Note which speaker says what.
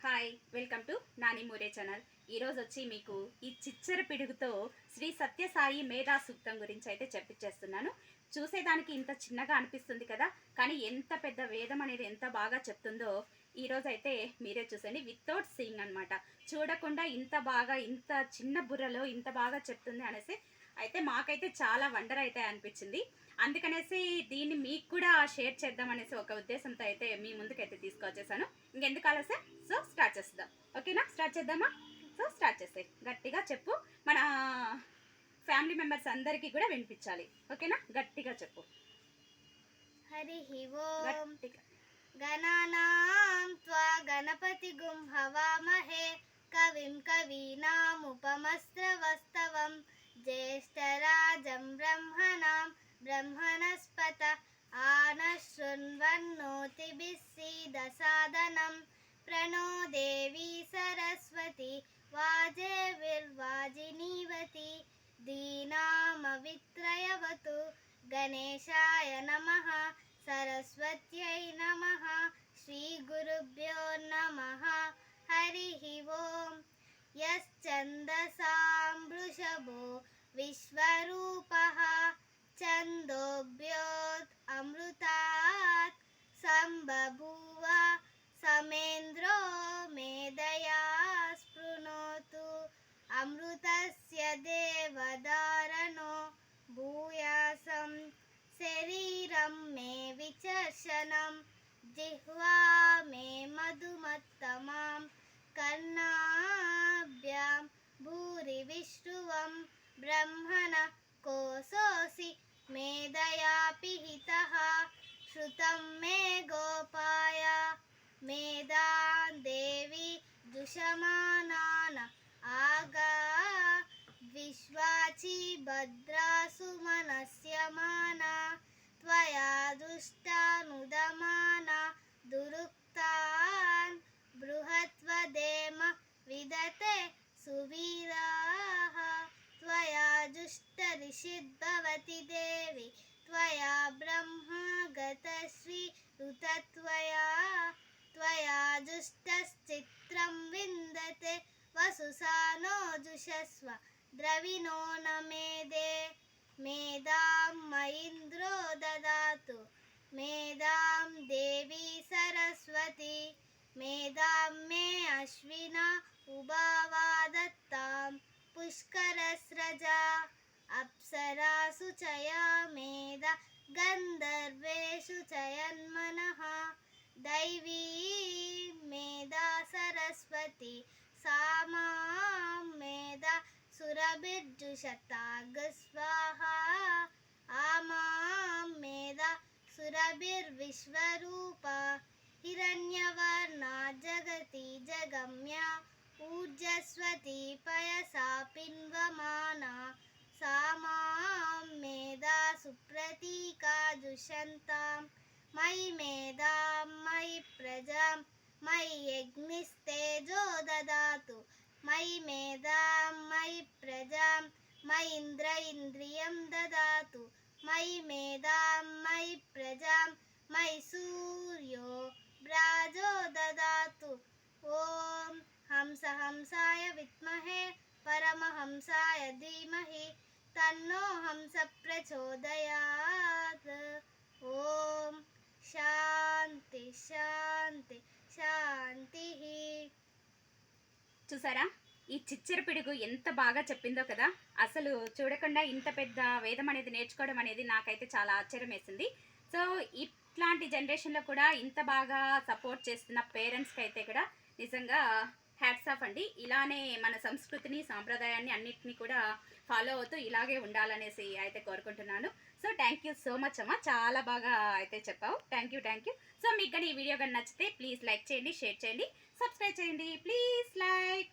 Speaker 1: Hi welcome to Nani Moore channel ఈరోజు వచ్చి మీకు ఈ చిచ్చర పిడుగుతో శ్రీ సత్యసాయి మేధా సూక్తం గురించి అయితే చెప్పించేస్తున్నాను చూసేదానికి ఇంత చిన్నగా అనిపిస్తుంది కదా కానీ ఎంత పెద్ద వేదం అనేది ఎంత బాగా చెప్తుందో ఈ అయితే మీరే చూసండి వితౌట్ సీయింగ్ అనమాట చూడకుండా ఇంత బాగా ఇంత చిన్న బుర్రలో ఇంత బాగా చెప్తుంది అనేసి అయితే మాకైతే చాలా వండర్ అయితే అనిపించింది. అందుకనేసి దీన్ని మీకు కూడా షేర్ చేద్దాం అనేసి ఒక ఉద్దేశంతో అయితే మీ ముందుకైతే తీసుకొచ్చేసాను. ఇంకెందుకు ఆలస్యం? సో స్టార్ట్ చేద్దాం ఓకేనా? స్టార్ట్ చేద్దామా? సో స్టార్ట్ చేస్తాయి గట్టిగా చెప్పు. మన ఫ్యామిలీ మెంబర్స్ అందరికీ కూడా వినిపించాలి. ఓకేనా? గట్టిగా చెప్పు.
Speaker 2: హరి గణపతి గుం హవామహే. కవిం కవీనాముపమస్త్రవ ज्येष्ठराजं ब्रह्मणां ब्रह्मणस्पत आनशृण्वन्नोतिभिः सीदसादनं प्रणो देवी सरस्वती वाजेभिर्वाजिनीवती दीनामवित्रयवतु गणेशाय नमः सरस्वत्यै नमः श्रीगुरुभ्यो नमः हरिः ॐ यश्चन्दसां वृषभो विश्वरूपः छन्दोभ्योत् अमृतात् सम्बभूव समेन्द्रो मेधया स्पृणोतु अमृतस्य देवदारणो भूयासं शरीरं मे विचर्शनं जिह्वा मे मधुमत्तमां कर्णाभ्यां भूरिविष्णुवं బ్రహ్మణ కోసోసి మేధయా పిహిత శృతం మే గోపాయ మేధా దేవి దుషమానాన ఆగా విశ్వాచి భద్రాసు మనస్యమాన త్వయా దుష్టానుదమాన దురుక్తాన్ బృహత్వ त्वया ब्रह्मा गतश्री ऋतत्वया त्वया जुष्टश्चित्रं विन्दते वसुसानो जुषस्व, द्रविणो न मेदे। मेधां मयीन्द्रो ददातु मेधां देवी सरस्वती मेधां मे अश्विना उभावादत्तां पुष्करस्रजा, अप्सरासु चया मेध గంధర్వేషు చయన్మన దైవీ మేధా సరస్వతి సామా మేధా సురభిర్జుషతాగస్వాహ ఆమా మేధా సురభిర్విశ్వరూప హిరణ్యవర్ణ జగతి జగమ్య ఊర్జస్వతి పయసా పిన్వమానా सा मेधा सुप्रतीका जुषन्तां मयि मेधां मयि प्रजां मयि यज्ञस्तेजो ददातु। मयि मेधां मयि प्रजां मयीन्द्र इन्द्रियं ददातु। मयि मेधां मयि प्रजां मयि सूर्यो ब्राजो ददातु। ॐ हंस हंसाय विद्महे, परमहंसाय धीमहि। तन्नो हंस प्रचोदयात् ॐ शान्ति शान्ति शान्तिः
Speaker 1: చూసారా ఈ చిచ్చర పిడుగు ఎంత బాగా చెప్పిందో కదా అసలు చూడకుండా ఇంత పెద్ద వేదం అనేది నేర్చుకోవడం అనేది నాకైతే చాలా ఆశ్చర్యం వేసింది సో ఇట్లాంటి జనరేషన్లో కూడా ఇంత బాగా సపోర్ట్ చేస్తున్న పేరెంట్స్కి అయితే కూడా నిజంగా హ్యాట్స్ ఆఫ్ అండి. ఇలానే మన సంస్కృతిని సాంప్రదాయాన్ని అన్నిటిని కూడా ఫాలో అవుతూ ఇలాగే ఉండాలనేసి అయితే కోరుకుంటున్నాను. So thank you so much అమ్మ. చాలా బాగా అయితే చెప్పావు. Thank you thank you so మీకు కానీ ఈ వీడియో కానీ నచ్చితే ప్లీజ్ లైక్ చేయండి షేర్ చేయండి సబ్స్క్రైబ్ చేయండి. Please like